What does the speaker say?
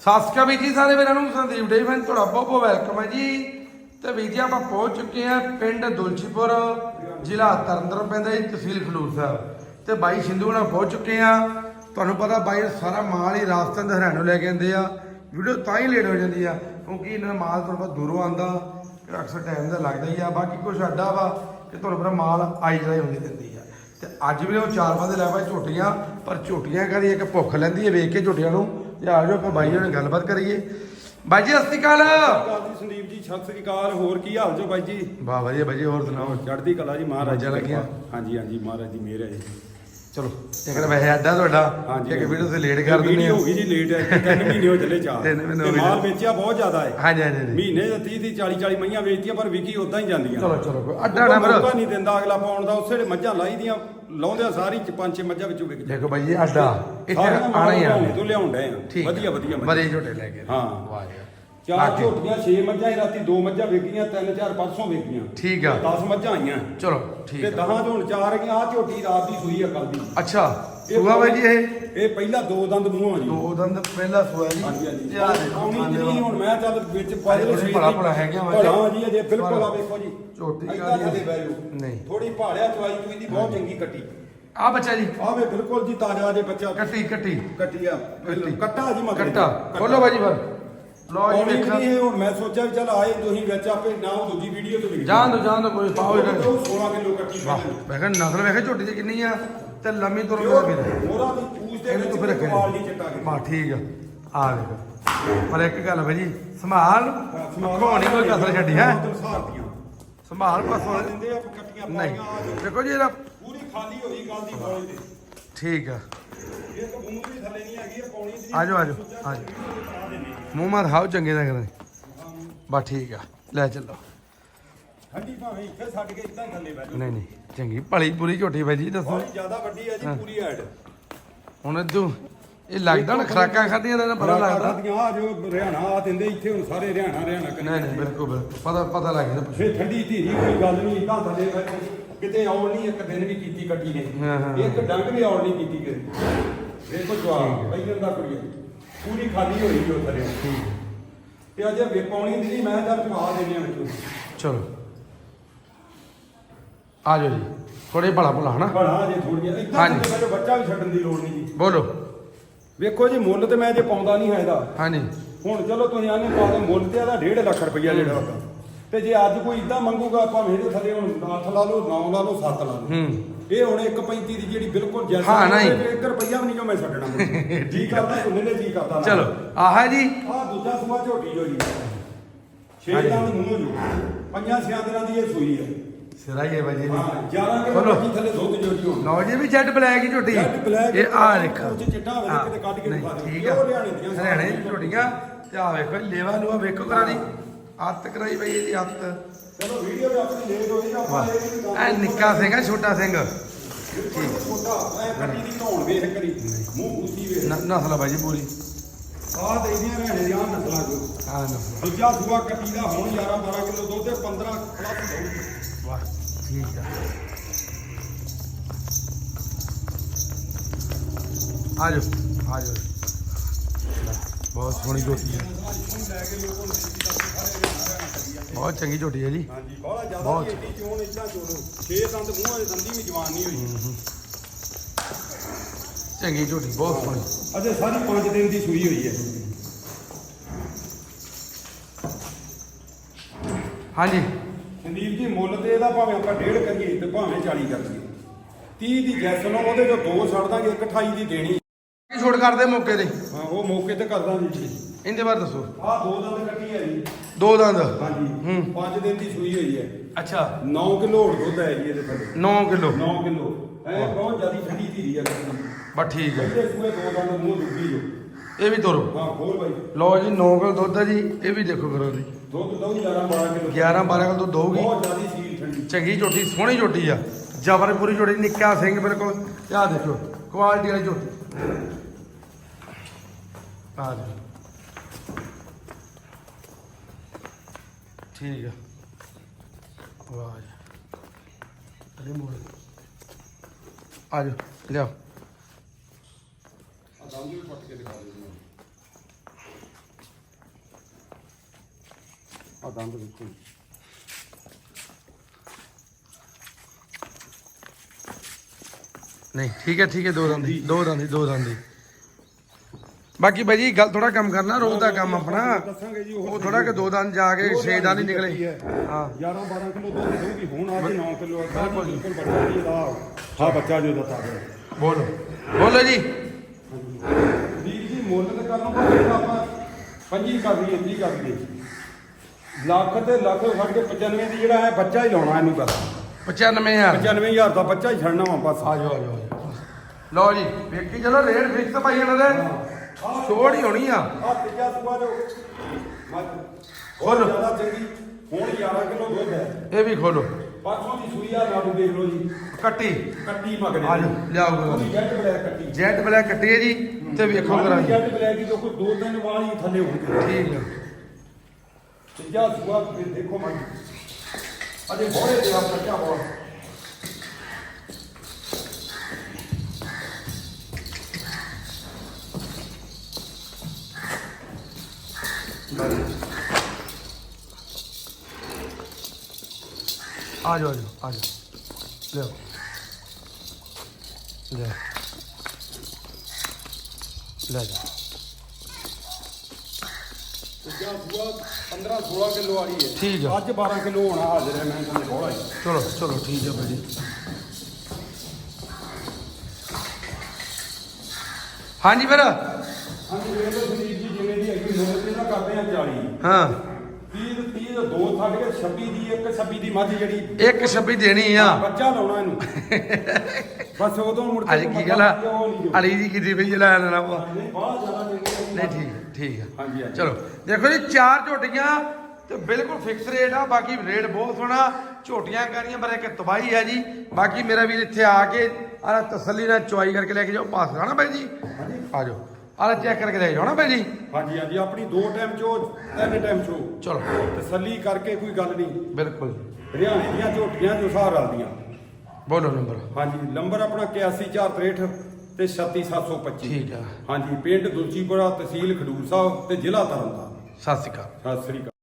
ਸਤਿ ਸ਼੍ਰੀ ਅਕਾਲ ਵੀਰ ਜੀ, ਸਾਰੇ ਵੀਰਾਂ ਨੂੰ, ਸੰਦੀਪ ਡੇ ਫੈਨ ਤੁਹਾਡਾ ਬਹੁਤ ਬਹੁਤ ਵੈਲਕਮ ਹੈ ਜੀ। ਤੇ ਵੀਰ ਜੀ, ਆਪਾਂ ਪਹੁੰਚ ਚੁੱਕੇ ਹਾਂ ਪਿੰਡ ਦੁਲਚੀਪੁਰ, ਜ਼ਿਲ੍ਹਾ ਤਰਨਤਾਰਨ ਪੈਂਦਾ ਜੀ, ਤਹਿਸੀਲ ਖਡੂਰ ਸਾਹਿਬ। ਤੇ ਬਾਈ ਸਿੰਧੂ ਨਾਲ ਪਹੁੰਚ ਚੁੱਕੇ ਆ ਤੁਹਾਨੂੰ ਪਤਾ ਬਾਈ ਸਾਰਾ ਮਾਲ ਹੀ ਰਾਜਸਥਾਨ ਦੇ ਹਰਿਆਣੇ ਲੈ ਕੇ ਆਉਂਦੇ ਆ। ਵੀਡੀਓ ਤਾਂ ਹੀ ਲੇਟ ਹੋ ਜਾਂਦੀ ਆ, ਕਿਉਂਕਿ ਇਹਨਾਂ ਦਾ ਮਾਲ ਤੁਹਾਨੂੰ ਪਤਾ ਦੂਰੋਂ ਆਂਦਾ ਅਕਸਰ ਟਾਈਮ ਦਾ ਲੱਗਦਾ ਹੀ ਆ। ਬਾਕੀ ਕੁਝ ਅੱਡਾ ਵਾ ਕਿ ਤੁਹਾਨੂੰ ਪਤਾ ਮਾਲ ਆਈ ਜਾਈ ਹੁੰਦੀ ਦਿੰਦੀ ਆ। ਤੇ ਅੱਜ ਵੀ ਉਹ ਚਾਰ ਬੰਦੇ ਲੈ ਪਾਏ ਝੋਟੀਆਂ, ਪਰ ਝੋਟੀਆਂ ਕਰੀ ਇੱਕ ਭੁੱਖ ਲੈਂਦੀ ਹੈ ਵੇਖ ਕੇ ਝੋਟੀਆਂ ਨੂੰ ਤੇ ਆ ਜਾਓ ਆਪਾਂ ਬਾਈ ਜੀ ਨਾਲ ਗੱਲਬਾਤ ਕਰੀਏ। ਬਾਈ ਜੀ ਸਤਿ ਸ਼੍ਰੀ ਅਕਾਲ। ਕਾਲ ਜੀ ਸੰਦੀਪ ਜੀ ਸਤਿ ਸ੍ਰੀ ਅਕਾਲ। ਹੋਰ ਕੀ ਹਾਲ ਜੋ ਬਾਈ ਜੀ? ਵਾਹ ਵਧੀਆ ਬਾਈ ਜੀ ਹੋਰ ਸੁਣਾਓ? ਚੜ੍ਹਦੀ ਕਲਾ ਜੀ ਮਹਾਰਾਜ ਮੌਜਾਂ ਲੱਗੀਆਂ? ਹਾਂਜੀ ਹਾਂਜੀ ਮਹਾਰਾਜ ਦੀ ਮਿਹਰ ਹੈ ਜੀ। ਚਲੋ ਇੱਕ ਤਾਂ ਵੈਸੇ ਅੱਡਾ ਤੁਹਾਡਾ ਹਾਂਜੀ ਇੱਕ ਵੀਡੀਓ ਤੇ ਲੇਟ ਕਰ ਦਿੰਦੇ ਵੀਡੀਓ ਆ ਹੋ। ਗਈ ਜੀ ਲੇਟ ਹੈ ਤਿੰਨ ਮਹੀਨੇ ਹੋ ਚੱਲੇ ਚਾਰ। ਤਿੰਨ ਮਹੀਨੇ ਹੋ ਤੇ ਗਏ। ਮਾਲ ਵੇਚਿਆ ਬਹੁਤ ਜ਼ਿਆਦਾ ਹੈ। ਹਾਂਜੀ ਹਾਂਜੀ ਹਾਂਜੀ। ਮਹੀਨੇ ਦੇ 30 ਦੀ 40 40 ਮਈਆਂ ਵੇਚਤੀਆਂ ਪਰ ਵਿਕੀ ਉਦਾਂ ਹੀ ਜਾਂਦੀਆਂ। ਚਲੋ ਚਲੋ ਕੋਈ ਅੱਡਾ ਉਹਦਾ ਨੰਬਰ ਮੌਕਾ ਨਹੀਂ ਦਿੰਦਾ ਅਗਲਾ ਪਾਉਣ ਦਾ ਉਸੇ ਵੇਲੇ ਮੱਝਾਂ ਲਾਈ ਦੀਆਂ ਲਾਉਂਦਿਆਂ ਸਾਰੀ ਚ ਪੰਜ ਛੇ ਮੱਝਾਂ ਵਿੱਚੋਂ ਵਿਕ ਜਾਂਦੀਆਂ ਦੇਖੋ ਬਾਈ ਜੀ ਅੱਡਾ ਇੱਥੇ ਸਾਰੀਆਂ ਆਣਾ ਹੀ ਮਾਲ ਆਣਾ ਤੋਂ ਲਿਆਉਣ ਡਏ ਆ। ਠੀਕ ਵਧੀਆ ਵਧੀਆ ਮੱਝਾਂ। ਝੋਟੇ ਲੈ ਕੇ ਹਾਂ। ਵਾਹ ਜੀ ਚਾਰ ਬਾਕੀ- ਝੋਟੀਆਂ ਛੇ ਮੱਝਾਂ ਹੀ ਰਾਤੀ ਦੋ ਮੱਝਾਂ ਵਿਕੀਆਂ ਤਿੰਨ ਚਾਰ ਪਰਸੋਂ ਵਿਕੀਆਂ ਠੀਕ ਆ। 10 ਮੱਝਾਂ ਆਈਆਂ। ਚਲੋ ਠੀਕ ਤੇ ਆ। ਦਹਾਂ ਤੋਂ ਹੁਣ ਚਾਰ ਗਈਆਂ ਆ ਝੋਟੀ ਰਾਤ ਦੀ ਸੂਈ ਆ ਕੱਲ ਦੀ। ਅੱਛਾ ਸੁਆ ਬਾਈ ਜੀ ਇਹ? ਇਹ ਪਹਿਲਾ ਦੋ ਦੰਦ ਮੂੰਹ ਆ ਜੀ। ਦੋ ਦਿਨ ਦਾ ਪਹਿਲਾ ਸੁਆ ਜੀ। ਹਾਂਜੀ ਹਾਂਜੀ। ਤੇ ਆਹ ਦੇਖੋ ਆਉਣੀ ਖਾਂਦੇ ਨਹੀਂ ਵਾ। ਹੁਣ ਮੈਂ ਚੱਲ ਵਿੱਚ ਥੋੜ੍ਹੀ ਸਵੇਰ ਭਲਾ ਭਲਾ ਹੈਗੀਆਂ ਵਾ ਭਲਾ ਜੀ ਅਜੇ ਬਿਲਕੁਲ ਆ ਵੇਖੋ ਜੀ। ਝੋਟੀ ਏਦਾਂ ਕਾਹਦੀ ਆ? ਥੱਲੇ ਬਹਿ ਜਾਓ। ਨਹੀਂ। ਥੋੜੀ ਭਾਲਿਆ ਚਵਾਈ ਚੁਈ ਦੀ ਬਹੁਤ ਚੰਗੀ ਕੱਟੀ। ਆ ਬੱਚਾ ਜੀ। ਆਵੇ ਬਿਲਕੁਲ ਜੀ ਤਾਜ਼ਾ ਜੇ ਬੱਚਾ। ਕੱਟੀ ਕੱਟੀ। ਕੱਟੀ ਆ। ਕੱਟੀ। ਕੱਟਾ ਜੀ ਮਗਰ। ਕੱਟਾ। ਖੋਲੋ ਬਾਈ ਜੀ ਫਿਰ। ਲਓ ਜੀ ਆਉਣੀ ਵੇਖਾਂ ਨਹੀਂ ਹੁਣ ਮੈਂ ਸੋਚਿਆ ਵੀ ਚੱਲ ਆਏ ਤੁਸੀਂ ਵਿੱਚ ਆਪੇ ਨਾ ਉਹ ਦੂਜੀ ਵੀਡੀਓ ਤੇ ਲਿਖ ਜਾਣ ਦੋ ਜਾਣ ਦੋ ਕੋਈ ਪਾਓ ਇਹਨਾਂ ਨੂੰ। 16 ਕਿਲੋ ਕੱਟੀ ਵਾਹ ਮੈਂ ਕਿਹਾ ਨਸਲ ਵੇਖੇ ਝੋਟੀ ਦੀ ਕਿੰਨੀ ਆ ਤੇ ਲੰਮੀ ਤੁਰ ਮੇਰਾ ਵੀਰ ਮੋਰਾ ਦੀ ਪੂਛ ਦੇ ਵਿੱਚ ਫਿਰ ਚਿੱਟਾ ਬਾ ਠੀਕ ਆ। ਆ ਦੇਖੋ ਪਰ ਇੱਕ ਗੱਲ ਭਾਈ ਜੀ ਸੰਭਾਲ। ਕੋਣੀ ਕੋਈ ਕਸਰ ਛੱਡੀ ਹੈ? ਸੰਭਾਲ ਪਾਸੋਂ ਦਿੰਦੇ ਆ ਕੱਟੀਆਂ ਨਹੀਂ। ਪਾਈਆਂ ਦੇਖੋ ਜੀ ਇਹਦਾ ਪੂਰੀ ਖਾਲੀ ਹੋਈ ਗੱਲ ਦੀ ਬੋਲੇ ਤੇ ਠੀਕ ਆ। ਇੱਕ ਬੂੰਦ ਵੀ ਥੱਲੇ ਨਹੀਂ ਹੈਗੀ ਇਹ ਪੌਣੀ ਦੀ ਆਜੋ ਆਜੋ ਆਜੋ। ਮੂੰਹ ਮਾਰ ਹਾਓ ਚੰਗੇ ਦਾ ਕਰੇ ਬਾ ਠੀਕ ਆ ਲੈ ਚੱਲੋ। ਠੰਡੀ ਭਾਵੇਂ ਇੱਥੇ ਛੱਡ ਕੇ ਇਦਾਂ ਥੱਲੇ ਬਹਿ ਜਾਓ। ਨਹੀਂ ਨਹੀਂ ਚੰਗੀ। ਭਲੀ ਪੂਰੀ ਝੋਟੀ ਭਾਈ ਜੀ ਦੱਸੋ। ਜ਼ਿਆਦਾ ਵੱਡੀ ਹੈ ਜੀ ਪੂਰੀ ਐਡ। ਹੁਣ ਤੂੰ ਇਹ ਲੱਗਦਾ ਨਾ ਖਰਾਕਾਂ ਖਾਧੀਆਂ ਦਾ ਨਾ ਪਤਾ ਲੱਗਦਾ। ਆ ਜੋ ਹਰਿਆਣਾ ਆ ਦਿੰਦੇ ਇੱਥੇ ਹੁਣ ਸਾਰੇ ਹਰਿਆਣਾ ਹਰਿਆਣਾ ਕਰੀ ਨਹੀਂ ਨਹੀਂ ਬਿਲਕੁਲ ਬਿਲਕੁਲ। ਪਤਾ ਪਤਾ ਲੱਗ ਜਾਂਦਾ। ਫੇ ਠੰਡੀ ਧੀਰੀ ਕੋਈ ਗੱਲ ਨਹੀਂ ਇਦਾਂ ਥੱਲੇ। ਕਿਤੇ ਆਉਣ ਨਹੀਂ ਇੱਕ ਦਿਨ ਵੀ ਕੀਤੀ ਕੱਟੀ ਨੇ। ਇੱਕ ਡੰਗ ਵੀ ਆਉਣ ਨਹੀਂ ਕੀਤੀ ਕਰੀ ਵੇਖੋ ਜਵਾਬ ਪਹਿਲਾਂ ਦਾ ਕੁੜੀ ਪੂਰੀ ਖਾਲੀ ਹੋਈ ਜੋ ਥੱਲੇ। ਤੇ ਅਜੇ ਵੇ ਪਾਉਣੀ ਦੀ ਮੈਂ ਤਾਂ ਜਵਾਬ ਦੇਣੇ ਆ ਵਿੱਚੋਂ। ਚਲੋ। ਆ ਜਾਓ ਜੀ। ਥੋੜੇ ਭਲਾ ਭਲਾ ਹਨਾ? ਬੜਾ ਜੇ ਥੋੜੀ ਇਦਾਂ ਬੱਚਾ ਵੀ ਛੱਡਣ ਦੀ ਲੋੜ ਨਹੀਂ ਜੀ। ਬੋਲੋ। ਵੇਖੋ ਜੀ ਮੁੱਲ ਤੇ ਮੈਂ ਜੇ ਪਾਉਂਦਾ ਨਹੀਂ ਹੈ ਇਹਦਾ ਹਾਂਜੀ। ਹੁਣ ਚਲੋ ਤੁਸੀਂ ਆਨੇ ਪਾ ਦੇ ਮੁੱਲ ਤੇ ਇਹਦਾ 1.5 ਲੱਖ ਰੁਪਈਆ ਜਿਹੜਾ ਤੇ ਜੇ ਅੱਜ ਕੋਈ ਇਦਾਂ ਮੰਗੂਗਾ ਭਾਵੇਂ ਇਹਦੇ ਥੱਲੇ ਹੁਣ 8 ਲਾ ਲਓ 9 ਲਾ ਲਓ 7 ਲਾ ਲਓ। ਹੂੰ। ਇਹ ਹੁਣ 1.35 ਦੀ ਜਿਹੜੀ ਬਿਲਕੁਲ ਜੈਸਾ ਹਾਂ, ਨਹੀਂ। 1 ਰੁਪਈਆ ਵੀ ਨਹੀਂ ਜੋ ਮੈਂ ਛੱਡਣਾ ਜੀ ਕਰਦਾ ਉਹਨੇ ਨੇ ਜੀ ਕਰਦਾ। ਚਲੋ ਆਹਾ ਜੀ। ਆ ਦੂਜਾ ਸੂਆ ਝੋਟੀ ਜੋ ਜੀ। ਛੇ ਹਾਂਜੀ। ਦੰਦ ਮੂੰਹ ਜੋ ਪੰਜਾਂ ਛਿਆਂ ਦਿਨਾਂ ਦੀ ਇਹ ਸੂਈ ਹੈ। ਸਿਰਾ ਹੀ ਹੈ ਬਾਜੀ ਹਾਂ 11 ਕਿਲੋ। ਮੱਛੀ ਥੱਲੇ ਦੁੱਧ ਜੋ ਜੀ ਹੁਣ ਲਓ ਜੀ ਵੀ ਜੈਟ ਬਲੈਕ ਹੀ ਝੋਟੀ ਜੈਟ ਇਹ ਆ ਦੇਖਾ। ਉਹ 'ਚ ਚਿੱਟਾ ਹੋਵੇ ਕਿਤੇ ਕੱਢ ਕੇ ਨਹੀਂ, ਦਿਖਾ ਦਿਓ। ਠੀਕ ਆ। ਉਹ ਹਰਿਆਣੇ ਦੀਆਂ ਹਰਿਆਣੇ ਦੀ ਝੋਟੀਆਂ ਤੇ ਆ ਵੇਖੋ ਲੇਵਾ ਲੂਆ ਵੇਖੋ ਕਰਾ ਦੀ। ਅੱਤ ਕਰਾਈ ਬਈ ਇਹਦੀ ਅੱਤ। ਚਲੋ ਵੀਡੀਓ ਵੀ ਆਪਣੀ ਲੇਟ ਹੋਈ ਆਪਾਂ ਇਹ ਵੀ ਕੰਮ ਐ ਨਿੱਕਾ ਸਿੰਘ ਆ ਛੋਟਾ ਸਿੰਘ। ਠੀਕ ਛੋਟਾ। ਐ ਕੱਟੀ ਦੀ ਧੌਣ ਵੇਖ ਕਰੀ। ਮੂੰਹ ਬੂਸੀ ਵੇਖ। ਨ- ਨਸਲ ਆ ਬਾਜੀ ਪੂਰੀ। ਆਹ ਤੇ ਇਹਦੀਆਂ ਰਹਿਣੇ ਦੀਆਂ ਨਸਲਾਂ ਜੋ। ਆ ਨਸਲ। ਦੂਜਾ ਸੂਆ ਕੱਟੀ ਦਾ ਹੁਣ 11 12 ਕਿਲੋ ਦੁੱਧ ਤੇ 15 ਪਲੱਸ ਹੋਊ ਵਾਹ ਠੀਕ ਆ। ਆ ਜਾਓ ਆ ਜਾਓ। ਬਹੁਤ ਸੋਹਣੀ ਝੋਟੀ ਹੈ ਬਹੁਤ ਚੰਗੀ ਝੋਟੀ ਹੈ ਜੀ। ਹਾਂਜੀ ਬਹੁਤ ਜ਼ਿਆਦਾ। ਏਡੀ ਚੋਣ ਇਦਾਂ ਚੋਣੋ 6 ਦੰਦ ਮੂੰਹਾਂ ਦੇ ਦੰਦੀ ਵੀ ਜਵਾਨ ਨਹੀਂ ਹੋਈ। ਚੰਗੀ ਝੋਟੀ ਬਹੁਤ ਸੋਹਣੀ। ਅਜੇ ਸਾਰੀ 5 ਦਿਨ ਦੀ ਸੂਈ ਹੋਈ ਹੈ। ਹਾਂਜੀ। ਸੰਦੀਪ ਜੀ ਮੁੱਲ ਤੇ ਇਹਦਾ ਭਾਵੇਂ ਆਪਾਂ ਡੇਢ ਕਰੀਏ ਤੇ ਭਾਵੇਂ 40 ਕਰੀਏ। 30 ਦੀ ਗੈਸ ਨੂੰ ਉਹਦੇ ਚੋਂ ਦੋ ਛੱਡ ਦਾਂਗੇ ਇੱਕ 28 ਦੀ ਦੇਣੀ। ਕੀ ਛੋੜ ਕਰਦੇ ਮੌਕੇ ਤੇ। ਹਾਂ ਉਹ ਮੌਕੇ ਤੇ ਕਰ ਦਾਂਗੇ ਜੀ। ਇਹਦੇ ਬਾਰੇ ਦੱਸੋ। ਆਹ ਦੋ ਦੰਦ ਕੱਟੀ ਹੈ ਜੀ। ਦੋ ਦੰਦ। ਹਾਂਜੀ। ਹੂੰ। 5 ਦਿਨ ਦੀ ਸੂਈ ਹੋਈ ਹੈ। ਅੱਛਾ। 9 ਕਿਲੋ ਦੁੱਧ ਹੈ ਜੀ ਇਹਦੇ ਥੱਲੇ। 9 ਕਿਲੋ। 9 ਕਿਲੋ। ਐ ਬਹੁਤ ਜ਼ਿਆਦਾ ਠੰਡੀ ਧੀਰੀ ਆ ਕੱਟੀ ਬਸ ਠੀਕ ਹੈ। ਦੋ ਦੰਦ ਮੂੰਹ ਜੋ। ਇਹ ਵੀ ਤੋਰੋ। ਹਾਂ ਖੋਲ ਬਾਈ। ਲਓ ਜੀ 9 ਕਿਲੋ ਦੁੱਧ ਹੈ ਜੀ ਇਹ ਵੀ ਦੇਖੋ ਕਰੋ ਜੀ। ਦੁੱਧ ਦੋ 11 12 ਕਿਲੋ। 11 12 ਕਿਲੋ ਦੁੱਧ ਦਊਗੀ ਬਹੁਤ ਜ਼ਿਆਦਾ ਸੀਲ ਠੰਡੀ। ਚੰਗੀ ਝੋਟੀ ਸੋਹਣੀ ਝੋਟੀ ਆ। ਜਬਰਪੁਰੀ ਝੋਟੀ ਨਿੱਕਾ ਸਿੰਘ ਬਿਲਕੁਲ। ਆਹ ਦੇਖੋ ਕੁਆਲਿਟੀ ਵਾਲੀ ਝੋਟੀ। ਆ ਦੇਖੋ ਠੀਕ ਆ। ਵਾਹ ਜੀ। ਅਰੇ ਮੋੜ। ਆ ਜਾਓ ਲਿਆਓ। ਆ ਦੰਦ ਵੀ ਪੱਟ ਕੇ ਦਿਖਾ ਦਿਓ ਆ ਦੰਦ ਦੇਖੋ ਜੀ। ਨਹੀਂ ਠੀਕ ਹੈ ਠੀਕ ਹੈ ਦੋ ਦੰਦੀ ਦੋ ਦੰਦੀ ਦੋ ਦੰਦੀ ਬਾਕੀ ਬਾਈ ਜੀ ਗੱਲ ਥੋੜਾ ਕੰਮ ਕਰਨਾ ਰੋਜ਼ ਦਾ ਕੰਮ ਆਪਣਾ। ਦੱਸਾਂਗੇ ਜੀ ਉਹ ਥੋੜਾ ਕਿ ਦੋ ਦੰਦ ਜਾ ਕੇ ਛੇ ਦੰਦ ਹੀ ਨਿਕਲੇ। ਹਾਂ। 11 12 ਕਿਲੋ ਦੁੱਧ ਦੇਊਗੀ ਹੁਣ ਅੱਜ 9 ਕਿਲੋ ਬਿਲਕੁਲ ਬੱਚਾ ਜੀ ਇਹਦਾ ਹਾਂ ਬੱਚਾ ਜੋ ਦੱਸਾ ਰਿਹਾ ਬੋਲੋ। ਬੋਲੋ ਜੀ। ਵੀਰ ਜੀ ਮੁੱਲ ਤੇ ਕਰਨ ਜਿਹੜਾ ਆਪਾਂ ਪੰਜੀ ਕਰ ਲਈਏ 30 ਕਰ ਲਈਏ। ਲੱਖ ਤੇ ਲੱਖ ਫੜ ਕੇ 95 ਦੀ ਜਿਹੜਾ ਹੈ ਬੱਚਾ ਹੀ ਲਾਉਣਾ ਇਹਨੂੰ ਬਸ। 95000 95000 ਦਾ ਬੱਚਾ ਹੀ ਛੱਡਣਾ ਵਾ ਬਸ ਆ ਜਾਓ ਆ ਜਾਓ, ਲਓ ਜੀ ਵੇਖੀ ਚਲੋ ਰੇਟ ਫਿਕਸ ਭਾਈ ਇਹਨਾਂ ਦੇ। ਛੋੜ ਹੀ ਹੋਣੀ ਆ। ਆ ਤੀਜਾ ਸੂਆ ਜੋ। ਮੱਝ। ਜ਼ਿਆਦਾ ਚੰਗੀ ਹੁਣ 11 ਕਿਲੋ ਦੁੱਧ ਹੈ। ਇਹ ਵੀ ਖੋਲੋ ਪਰਸੋਂ ਦੀ ਸੂਈ ਆ ਨਾੜੂ ਦੇਖ ਲਓ ਜੀ। ਕੱਟੀ। ਕੱਟੀ ਮਗਰੇ। ਆ ਜਾਓ, ਲਿਆਓ। ਜੈਟ ਬਲੈਕ ਕੱਟੀ। ਜੈਟ ਬਲੈਕ ਕੱਟੀ ਹੈ ਜੀ ਤੇ ਵੇਖੋ ਕਰਾਂ ਜੀ। ਜੈਟ ਬਲੈਕ ਦੀ ਤਾਂ ਕੋਈ ਦੋ ਤਿੰਨ ਵਾਲ ਹੀ ਥੱਲੇ ਹੋਣਗੇ ਠੀਕ ਹੈ ਤੀਜਾ ਸੂਆ ਫਿਰ ਦੇਖੋ ਮੱਝ ਅਜੇ ਬੋੜੇ ਦੇ ਆ ਬੱਚਾ ਹੋਆ ਆ ਜਾਓ ਆ ਜਾਓ ਆ ਜਾਓ ਲਿਆਓ। ਲੈ ਲੈ ਜਾ ਤੀਜਾ ਸੂਆ 15 16 ਕਿਲੋ ਵਾਲੀ ਹੈ। ਠੀਕ ਆ। ਅੱਜ 12 ਕਿਲੋ ਹੋਣਾ ਹਾਜ਼ਰ ਹੈ ਮੈਂ ਤੁਹਾਨੂੰ ਬੋਲਾ ਜੀ ਚਲੋ ਚਲੋ ਠੀਕ ਹੈ ਭਾਈ ਜੀ ਹਾਂਜੀ ਫਿਰ। ਹਾਂਜੀ ਲਓ ਸੁਨੀਲ ਜੀ ਜਿਵੇਂ ਦੀ ਹੈਗੀ ਮੁੱਲ ਤੇ ਨਾ ਕਰਦੇ ਆ 40 ਹਾਂ। 30 ਤੇ 30 ਤੇ ਦੋ ਛੱਡ ਕੇ 26 ਦੀ ਇੱਕ 26 ਦੀ ਮੱਝ ਜਿਹੜੀ ਇੱਕ ਛੱਬੀ ਦੇਣੀ ਆ। ਬੱਚਾ ਲਾਉਣਾ ਇਹਨੂੰ। ਬਸ ਉਦੋਂ ਮੁੜ ਕੇ ਅੱਜ ਕੀ ਗੱਲ ਆ? ਉਹ ਨਹੀਂ ਜੋ ਅਲੀ ਜੀ ਕਿਤੇ ਵੀ ਜਲਾ ਲੈਣਾ ਵਾ। ਨਹੀਂ ਬਾਹਲਾ ਜ਼ਿਆਦਾ ਨਹੀਂ ਠੀਕ ਠੀਕ ਆ। ਹਾਂਜੀ, ਹਾਂਜੀ। ਚਲੋ ਦੇਖੋ ਜੀ ਚਾਰ ਝੋਟੀਆਂ ਤੇ ਬਿਲਕੁਲ ਫਿਕਸ ਰੇਟ ਆ ਬਾਕੀ ਰੇਟ ਬਹੁਤ ਸੋਹਣਾ। ਝੋਟੀਆਂ ਕਰੀਆਂ ਪਰ ਇੱਕ ਤਬਾਹੀ ਹੈ ਜੀ। ਬਾਕੀ ਮੇਰਾ ਵੀਰ ਇੱਥੇ ਆ ਕੇ ਆ ਤਸੱਲੀ ਨਾਲ ਚੁਆਈ ਕਰਕੇ ਲੈ ਕੇ ਜਾਓ ਪਾਸ ਜਾਣਾ ਬਾਈ ਜੀ। ਆ ਜਾਓ। ਆ ਚੈੱਕ ਕਰਕੇ ਲੈ ਜਾਓ ਨਾ ਬਾਈ ਜੀ। ਹਾਂਜੀ ਹਾਂਜੀ ਆਪਣੀ ਦੋ ਟਾਈਮ ਚੋ ਤਿੰਨ ਟਾਈਮ ਚੋ ਚਲੋ। ਤਸੱਲੀ ਕਰਕੇ ਕੋਈ ਗੱਲ ਨਹੀਂ। ਬਿਲਕੁਲ ਹਰਿਆਣੇ ਦੀਆਂ ਝੋਟੀਆਂ ਜੋ ਸਾਰ ਰਲਦੀਆਂ। ਬੋਲੋ ਨੰਬਰ। ਹਾਂਜੀ ਨੰਬਰ ਆਪਣਾ 8143 ਤੇ 36725 ਠੀਕ ਆ। ਹਾਂਜੀ ਪਿੰਡ ਦੁਲਚੀਪੁਰਾ ਤਹਿਸੀਲ ਖਡੂਰ ਸਾਹਿਬ ਤੇ ਜ਼ਿਲ੍ਹਾ ਤਰਨਤਾਰਨ। ਸਤਿ ਸ਼੍ਰੀ ਅਕਾਲ। ਸਤਿ ਸ੍ਰੀ ਅਕਾਲ।